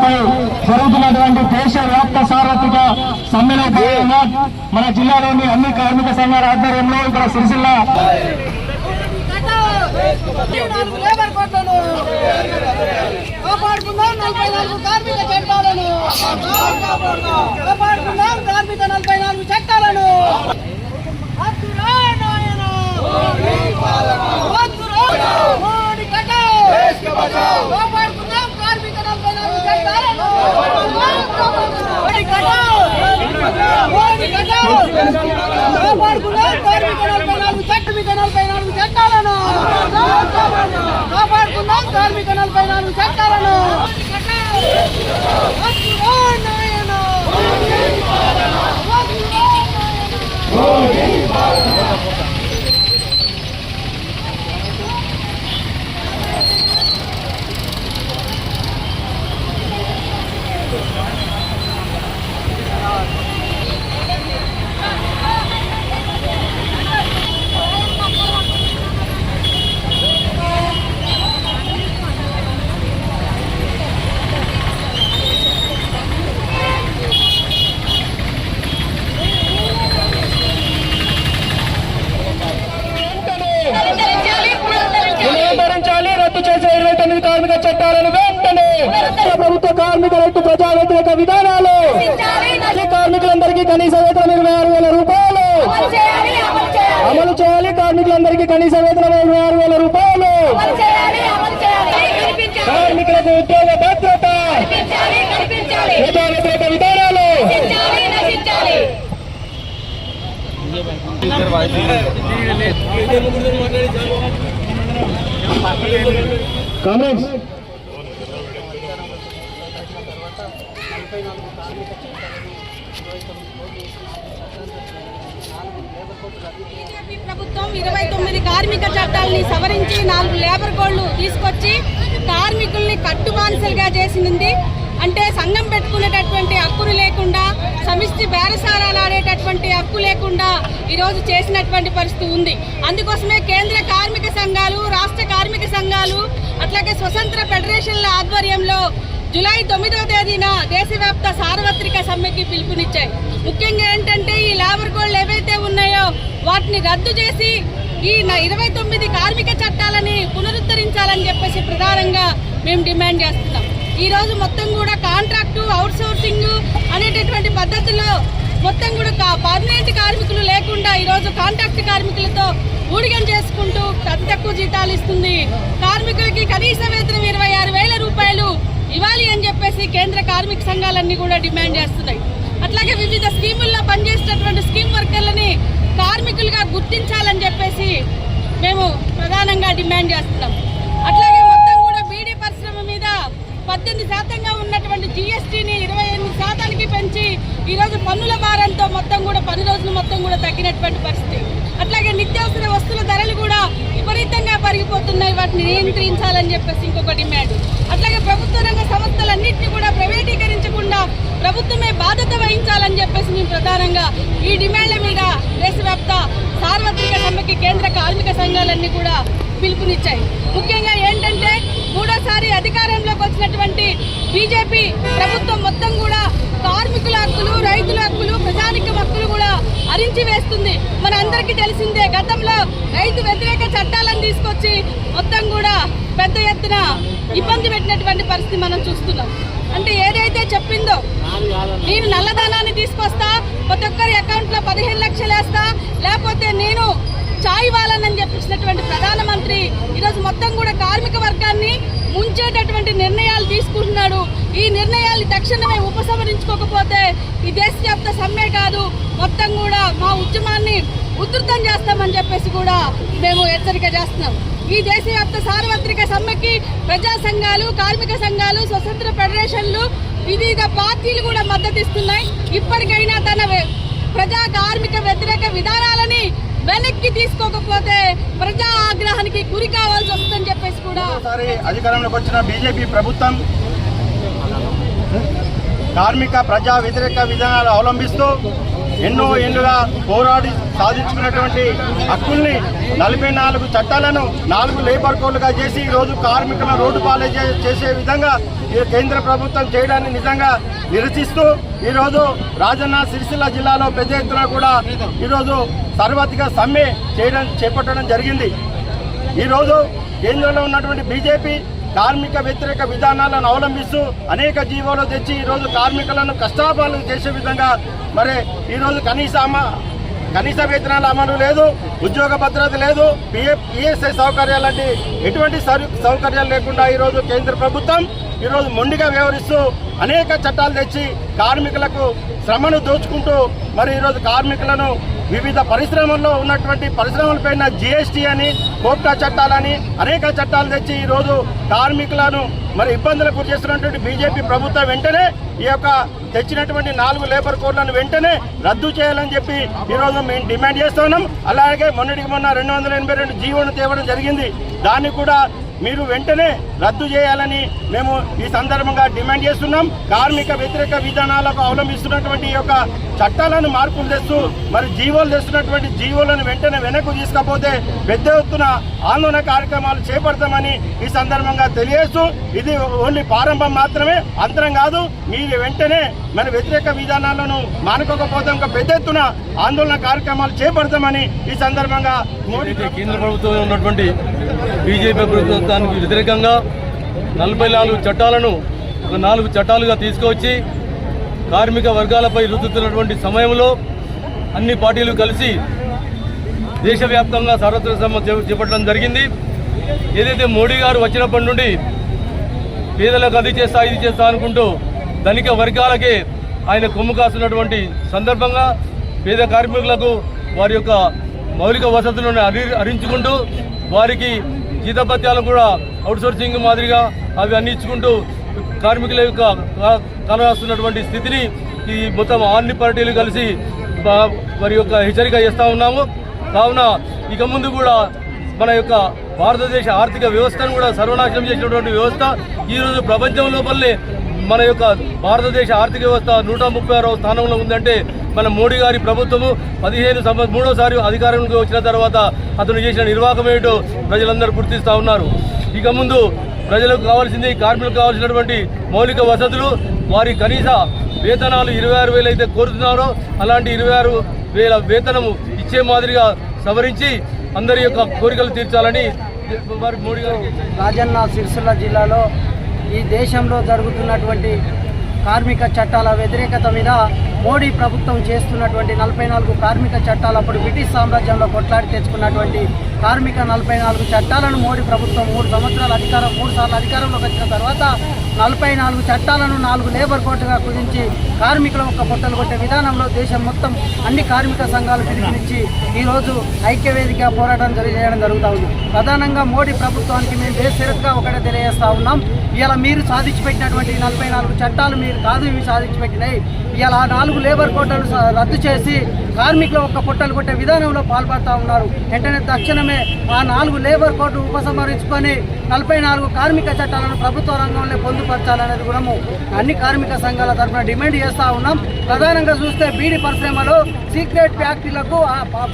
డిమాండ్లపై జరుగుతున్నటువంటి దేశవ్యాప్త సార్వత్రిక సమ్మెలో భాగంగా మన జిల్లాలోని అన్ని కార్మిక సంఘాల ఆధ్వర్యంలో ఇక్కడ సిరిసిల్ల లేబర్ నలభై నాలుగు కార్మిక చట్టాలను కార్మిక నలభై నాలుగు చట్టాలను మోడీ కాపాడుకుందాం కార్మిక నలభై నాలుగు చట్టాలను మోడీ కటావ్. మోడీ కటావ్. కాపాడుకుందాం కార్మిక నలభై నాలుగు చట్టాలను కాపాడుకుందాం కార్మిక నలభై నాలుగు చట్టాలను నాయన. కార్మిక చట్టాలను వెంటనే ప్రభుత్వ కార్మిక రైతు ప్రజా వ్యతిరేక విధానాలు ఈ కార్మికులందరికీ కనీస వేతనం ఇరవై ఆరు వేల రూపాయలు. అమలు చేయాలి కార్మికులందరికీ కనీస వేతనం ఇరవై ఆరు వేల రూపాయలు. కార్మికులకు ఉద్యోగ భద్రత. ప్రజా వ్యతిరేక విధానాలు. కాంగ్రెస్ కామ్రేడ్స్. ప్రభుత్వం ఇరవై తొమ్మిది కార్మిక చట్టాలని సవరించి నాలుగు లేబర్ కోడ్లు తీసుకొచ్చి కార్మికుల్ని కట్టుబానిసలుగా చేసింది. అంటే సంఘం పెట్టుకునేటటువంటి హక్కులు లేకుండా సమిష్టి బేరసారాలు ఆడేటటువంటి హక్కు లేకుండా ఈరోజు చేసినటువంటి పరిస్థితి ఉంది. అందుకోసమే కేంద్ర కార్మిక సంఘాలు రాష్ట్ర కార్మిక సంఘాలు అట్లాగే స్వతంత్ర ఫెడరేషన్ల ఆధ్వర్యంలో జూలై తొమ్మిదవ తేదీన దేశవ్యాప్త సార్వత్రిక సమ్మెకి పిలుపునిచ్చాయి. ముఖ్యంగా ఏంటంటే ఈ లేబర్ కోడ్లు ఏవైతే ఉన్నాయో వాటిని రద్దు చేసి ఈ ఇరవై తొమ్మిది కార్మిక చట్టాలని పునరుద్ధరించాలని చెప్పేసి ప్రధానంగా మేము డిమాండ్ చేస్తున్నాం. ఈ రోజు మొత్తం కూడా కాంట్రాక్టు అవుట్ సోర్సింగ్ అనేటటువంటి పద్ధతిలో మొత్తం కూడా కా- పర్మనెంట్ కార్మికులు లేకుండా ఈరోజు కాంట్రాక్ట్ కార్మికులతో ఊడిగం చేసుకుంటూ అతి తక్కువ జీతాలు ఇస్తుంది. కార్మికులకి కనీస వేతనం ఇరవై ఆరు వేల రూపాయలు ఇవ్వాలి అని చెప్పేసి కేంద్ర కార్మిక సంఘాలన్నీ కూడా డిమాండ్ చేస్తున్నాయి. అట్లాగే వివిధ స్కీముల్లో పనిచేసేటటువంటి స్కీమ్ వర్కర్లని కార్మికులుగా గుర్తించాలని చెప్పేసి మేము ప్రధానంగా డిమాండ్ చేస్తున్నాం. పద్దెనిమిది శాతంగా ఉన్నటువంటి జిఎస్టీని ఇరవై ఎనిమిది శాతానికి పెంచి ఈరోజు పన్నుల భారంతో మొత్తం కూడా పని రోజులు మొత్తం కూడా తగ్గినటువంటి పరిస్థితి. అట్లాగే నిత్యావసర వస్తువుల ధరలు కూడా విపరీతంగా పెరిగిపోతున్నాయి. వాటిని నియంత్రించాలని చెప్పేసి ఇంకొక డిమాండ్. అట్లాగే ప్రభుత్వ రంగ సంస్థలన్నింటినీ కూడా ప్రైవేటీకరించకుండా ప్రభుత్వమే బాధ్యత వహించాలని చెప్పేసి మేము ప్రధానంగా ఈ డిమాండ్ల మీద దేశవ్యాప్త సార్వత్రిక సమ్మెకి కేంద్ర కార్మిక సంఘాలన్నీ కూడా పిలుపునిచ్చాయి. ముఖ్యంగా ఏంటంటే మూడోసారి అధికారంలోకి వచ్చిన బీజేపీ ప్రభుత్వం మొత్తం కూడా కార్మికుల హక్కులు రైతుల హక్కులు ప్రజానిక హక్కులు కూడా అరించి వేస్తుంది. మన అందరికీ తెలిసిందే గతంలో రైతు వ్యతిరేక చట్టాలను తీసుకొచ్చి మొత్తం కూడా పెద్ద ఎత్తున ఇబ్బంది పెట్టినటువంటి పరిస్థితి మనం చూస్తున్నాం. అంటే ఏదైతే చెప్పిందో నేను నల్లధనాన్ని తీసుకొస్తా ప్రతి ఒక్కరి అకౌంట్లో పదిహేను లక్షలు వేస్తా లేకపోతే నేను చాయ్ వాళ్ళనని చెప్పినటువంటి ప్రధానమంత్రి ఈరోజు మొత్తం కూడా కార్మిక వర్గాన్ని ముంచేటటువంటి నిర్ణయాలు తీసుకుంటున్నాడు. ఈ నిర్ణయాలు తక్షణమే ఉపసంహరించుకోకపోతే ఈ దేశవ్యాప్త సమ్మె కాదు. మొత్తం కూడా మా ఉద్యమాన్ని ఉధృతం చేస్తామని చెప్పేసి కూడా మేము హెచ్చరిక చేస్తున్నాం. ఈ దేశవ్యాప్త సార్వత్రిక సమ్మెకి ప్రజా సంఘాలు కార్మిక సంఘాలు స్వతంత్ర ఫెడరేషన్లు వివిధ పార్టీలు కూడా మద్దతు ఇస్తున్నాయి ఇప్పటికైనా తన ప్రజా కార్మిక వ్యతిరేక విధానాలని వెనక్కి తీసుకోకపోతే ప్రజా ఆగ్రహానికి గురి కావాల్సి వస్తుందని చెప్పేసి కూడా అధికారంలోకి వచ్చిన బీజేపీ ప్రభుత్వం కార్మిక ప్రజా వ్యతిరేక విధానాలు అవలంబిస్తూ ఎన్నో ఏళ్ళుగా పోరాడి సాధించుకున్నటువంటి హక్కుల్ని నలభై నాలుగు చట్టాలను నాలుగు లేబర్ కోడ్లుగా చేసి ఈరోజు కార్మికులను కార్మికుల రోడ్డు పాలే చేసే విధంగా ఈ కేంద్ర ప్రభుత్వం చేయడాన్ని నిజంగా నిరసిస్తూ ఈరోజు రాజన్న సిరిసిల్ల జిల్లాలో పెద్ద ఎత్తున కూడా ఈరోజు సర్వతిగా సమ్మె చేయడం చేపట్టడం జరిగింది. ఈరోజు కేంద్రంలో ఉన్నటువంటి బీజేపీ కార్మిక వ్యతిరేక విధానాలను అవలంబిస్తూ అనేక జీవోలు తెచ్చి ఈరోజు కార్మికులను కష్టాపాలు చేసే విధంగా మరి ఈరోజు కనీస అమ- కనీస వేతనాల అమలు లేదు ఉద్యోగ భద్రత లేదు పిఎఫ్ ఈఎస్ఐ సౌకర్యాలు లాంటి ఎటువంటి సౌ- సౌకర్యాలు లేకుండా ఈరోజు కేంద్ర ప్రభుత్వం ఈరోజు మొండిగా వ్యవహరిస్తూ అనేక చట్టాలు తెచ్చి కార్మికులకు శ్రమను దోచుకుంటూ మరి ఈరోజు కార్మికులను వివిధ పరిశ్రమల్లో ఉన్నటువంటి పరిశ్రమలపైన జిఎస్టీ అని కోప్టా చట్టాలని అనేక చట్టాలు తెచ్చి ఈరోజు కార్మికులను మరి ఇబ్బందులకు గురి చేస్తున్నటువంటి బీజేపీ ప్రభుత్వం వెంటనే ఈ యొక్క తెచ్చినటువంటి నాలుగు లేబర్ కోడ్లను వెంటనే రద్దు చేయాలని చెప్పి ఈరోజు మేము డిమాండ్ చేస్తున్నాం అలాగే మొన్నటికి మొన్న రెండు వందల ఎనభై రెండు జీవోను తేవడం జరిగింది. దాన్ని కూడా మీరు వెంటనే రద్దు చేయాలని మేము ఈ సందర్భంగా డిమాండ్ చేస్తున్నాం. కార్మిక వ్యతిరేక విధానాలకు అవలంబిస్తున్నటువంటి ఈ యొక్క చట్టాలను మార్పులు తెస్తూ మరి జీవోలు తెస్తున్నటువంటి జీవోలను వెంటనే వెనక్కు తీసుకపోతే పెద్ద ఎత్తున ఆందోళన కార్యక్రమాలు చేపడతామని ఈ సందర్భంగా తెలియజేస్తూ ఇది ఓన్లీ ప్రారంభం మాత్రమే అంతరం కాదు మీరు వెంటనే మన వ్యతిరేక విధానాలను మానుకోకపోతే ఇంకా పెద్ద ఎత్తున ఆందోళన కార్యక్రమాలు చేపడతామని ఈ సందర్భంగా మోడీ కేంద్ర ప్రభుత్వం ఉన్నటువంటి బీజేపీ ప్రభుత్వానికి వ్యతిరేకంగా నలభై నాలుగు చట్టాలను ఒక నాలుగు చట్టాలుగా తీసుకువచ్చి కార్మిక వర్గాలపై రుద్దుతున్నటువంటి సమయంలో అన్ని పార్టీలు కలిసి దేశవ్యాప్తంగా సార్వత్రిక సమ్మె చే- చేపట్టడం జరిగింది. ఏదైతే మోడీ గారు వచ్చినప్పటి నుండి పేదలకు అది చేస్తా ఇది చేస్తా అనుకుంటూ ధనిక వర్గాలకే ఆయన కొమ్ము కాస్తున్నటువంటి సందర్భంగా పేద కార్మికులకు వారి యొక్క మౌలిక వసతులను అరి హరించుకుంటూ వారికి జీతభత్యాలు కూడా అవుట్సోర్సింగ్ మాదిరిగా అవి అన్ని ఇచ్చుకుంటూ కార్మికుల యొక్క కలరాస్తున్నటువంటి స్థితిని ఈ మొత్తం అన్ని పార్టీలు కలిసి మరి యొక్క హెచ్చరిక చేస్తూ ఉన్నాము. కావున ఇక ముందు కూడా మన యొక్క భారతదేశ ఆర్థిక వ్యవస్థను కూడా సర్వనాశనం చేసినటువంటి వ్యవస్థ ఈరోజు ప్రపంచం లోపలనే మన యొక్క భారతదేశ ఆర్థిక వ్యవస్థ నూట ముప్పై ఆరవ స్థానంలో ఉందంటే మన మోడీ గారి ప్రభుత్వము పదిహేను మూడోసారి అధికారంలోకి వచ్చిన తర్వాత అతను చేసిన నిర్వాహకం ఏమిటో ప్రజలందరూ గుర్తిస్తూ ఉన్నారు. ఇక ముందు ప్రజలకు కావాల్సింది కార్మికులకు కావాల్సినటువంటి మౌలిక వసతులు. వారి కనీస వేతనాలు ఇరవై ఆరు వేలు అయితే కోరుతున్నారో. అలాంటి ఇరవై ఆరు వేల వేతనము ఇచ్చే మాదిరిగా సవరించి అందరి యొక్క కోరికలు తీర్చాలని వారి మోడీ గారికి రాజన్న సిరిసిల్ల జిల్లాలో ఈ దేశంలో జరుగుతున్నటువంటి కార్మిక చట్టాల వ్యతిరేకత మీద మోడీ ప్రభుత్వం చేస్తున్నటువంటి నలభై నాలుగు కార్మిక చట్టాలు అప్పుడు బ్రిటిష్ సామ్రాజ్యంలో కొట్లాడి తెచ్చుకున్నటువంటి కార్మిక నలభై నాలుగు చట్టాలను మోడీ ప్రభుత్వం మూడు సంవత్సరాల అధికారం మూడు సార్లు అధికారంలోకి వచ్చిన తర్వాత నలభై నాలుగు చట్టాలను నాలుగు లేబర్ కోర్టుగా కుదించి కార్మికుల ఒక పొట్టలు కొట్టే విధానంలో దేశం మొత్తం అన్ని కార్మిక సంఘాలు పిలుపునిచ్చి ఈరోజు ఐక్యవేదిక పోరాటం జరిగేయడం జరుగుతూ ఉంది. ప్రధానంగా మోడీ ప్రభుత్వానికి మేము బేసిరస్గా ఒకటే తెలియజేస్తా ఉన్నాం. ఇలా మీరు సాధించి పెట్టినటువంటి నలభై నాలుగు చట్టాలు మీరు కాదు ఇవి సాధించి పెట్టినాయి ఇలా నాలుగు లేబర్ కోర్టులు రద్దు చేసి కార్మికుల ఒక పొట్టలు కొట్టే విధానంలో పాల్పడుతూ ఉన్నారు. వెంటనే కోసమే ఆ నాలుగు లేబర్ కోర్టు ఉపసంహరించుకొని నలభై నాలుగు కార్మిక చట్టాలను ప్రభుత్వ రంగంలో పొందుపరచాలనేది కూడా అన్ని కార్మిక సంఘాల తరఫున డిమాండ్ చేస్తూ ఉన్నాం. ప్రధానంగా చూస్తే బీడీ పరిశ్రమలో సీక్రెట్ ఫ్యాక్టరీలకు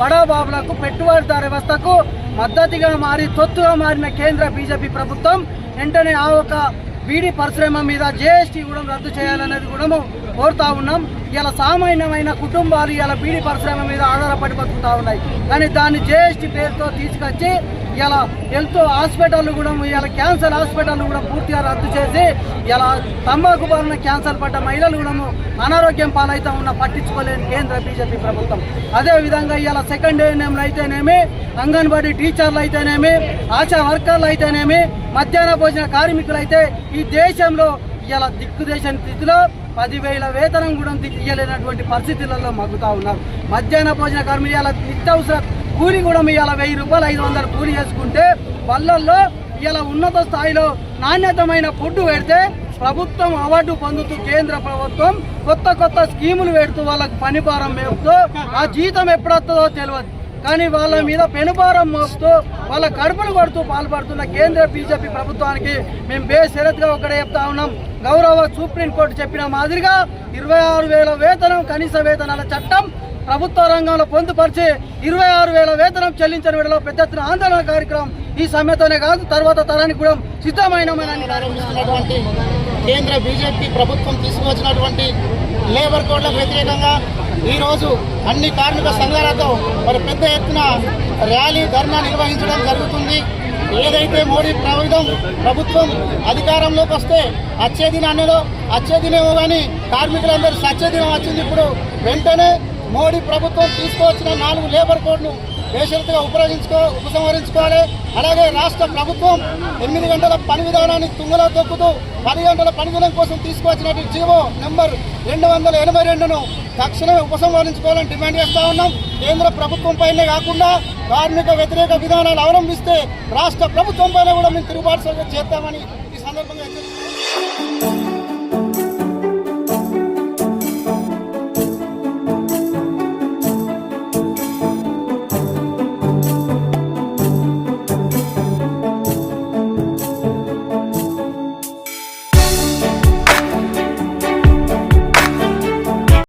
బడాబాబులకు పెట్టుబడిదారు వ్యవస్థకు మద్దతుగా మారి తొత్తుగా మారిన కేంద్ర బీజేపీ ప్రభుత్వం వెంటనే ఆ ఒక బీడీ పరిశ్రమ మీద జేఎస్టీ కూడా రద్దు చేయాలనేది కూడా కోరుతా ఉన్నాం. ఇలా సామాన్యమైన కుటుంబాలు ఇలా బీడీ పరిశ్రమ మీద ఆధారపడి బతుకుతూ ఉన్నాయి. కానీ దాన్ని జేఎస్టీ పేరుతో తీసుకొచ్చి ఇలా హెల్త్ హాస్పిటల్ కూడా ఇలా క్యాన్సర్ హాస్పిటల్ కూడా పూర్తిగా రద్దు చేసి ఇలా తమ్మాకు బారిన క్యాన్సర్ పడ్డ మహిళలు కూడా అనారోగ్యం పాలైతే ఉన్న పట్టించుకోలేని కేంద్ర బీజేపీ ప్రభుత్వం. అదేవిధంగా ఇలా సెకండ్ ఏఎన్ఎంలు అయితేనేమి అంగన్వాడీ టీచర్లు అయితేనేమి ఆశా వర్కర్లు అయితేనేమి మధ్యాహ్న భోజన కార్మికులు అయితే ఈ దేశంలో ఇలా దిక్కుదేశం స్థితిలో పదివేల వేతనం కూడా ఇయ్యలేనటువంటి పరిస్థితులలో మగ్గుతా ఉన్నారు. మధ్యాహ్న భోజన కార్మికులు ఇలా నిత్యవసర కూలి కూడా ఇవాళ వెయ్యి రూపాయలు ఐదు వందలు కూలి చేసుకుంటే పల్లెల్లో ఇలా ఉన్నత స్థాయిలో నాణ్యతమైన ఫుడ్ పెడితే ప్రభుత్వం అవార్డు పొందుతూ కేంద్ర ప్రభుత్వం కొత్త కొత్త స్కీములు పెడుతూ వాళ్ళకి పనిభారం వేస్తూ మేపుతూ ఆ జీతం ఎప్పుడొస్తుందో తెలియదు కానీ వాళ్ళ మీద పెనుభారం మోస్తూ వాళ్ళ కడుపులు కొడుతూ పాల్పడుతున్న కేంద్ర బీజేపీ ప్రభుత్వానికి మేము బేషరత్గా ఒకటే చెప్తా ఉన్నాం. గౌరవ సుప్రీంకోర్టు చెప్పిన మాదిరిగా ఇరవై ఆరు వేల వేతనం కనీస వేతనాల చట్టం ప్రభుత్వ రంగంలో పొందుపరిచి ఇరవై ఆరు వేల వేతనం చెల్లించిన వేళలో పెద్ద ఎత్తున ఆందోళన కార్యక్రమం ఈ సమయంతోనే కాదు తర్వాత తరానికి కూడా సిద్ధమైన కేంద్ర బీజేపీ ప్రభుత్వం తీసుకువచ్చినటువంటి లేబర్ కోడ్లకు వ్యతిరేకంగా ఈరోజు అన్ని కార్మిక సంఘాలతో మరి పెద్ద ఎత్తున ర్యాలీ ధర్నా నిర్వహించడం జరుగుతుంది. ఏదైతే మోడీ ప్రభుత్వం ప్రభుత్వం అధికారంలోకి వస్తే అచ్చేదిన దినాన్నదో అచ్చేదినేమో కానీ కార్మికులందరూ సచ్చే దినం వచ్చింది ఇప్పుడు వెంటనే మోడీ ప్రభుత్వం తీసుకువచ్చిన నాలుగు లేబర్ కోడ్ను బేషరతుగా ఉపయోగించుకో ఉపసంహరించుకోవాలి. అలాగే రాష్ట్ర ప్రభుత్వం ఎనిమిది గంటల పని విధానాన్ని తుంగలో తొక్కుతూ పది గంటల పని విధానం కోసం తీసుకువచ్చినటువంటి జీవో నెంబర్ రెండు వందల ఎనభై రెండును తక్షణమే ఉపసంహరించుకోవాలని డిమాండ్ చేస్తా ఉన్నాం. కేంద్ర ప్రభుత్వం పైనే కాకుండా కార్మిక వ్యతిరేక విధానాలు అవలంబిస్తే రాష్ట్ర ప్రభుత్వం పైన కూడా మేము తిరుగుబాటు చేస్తామని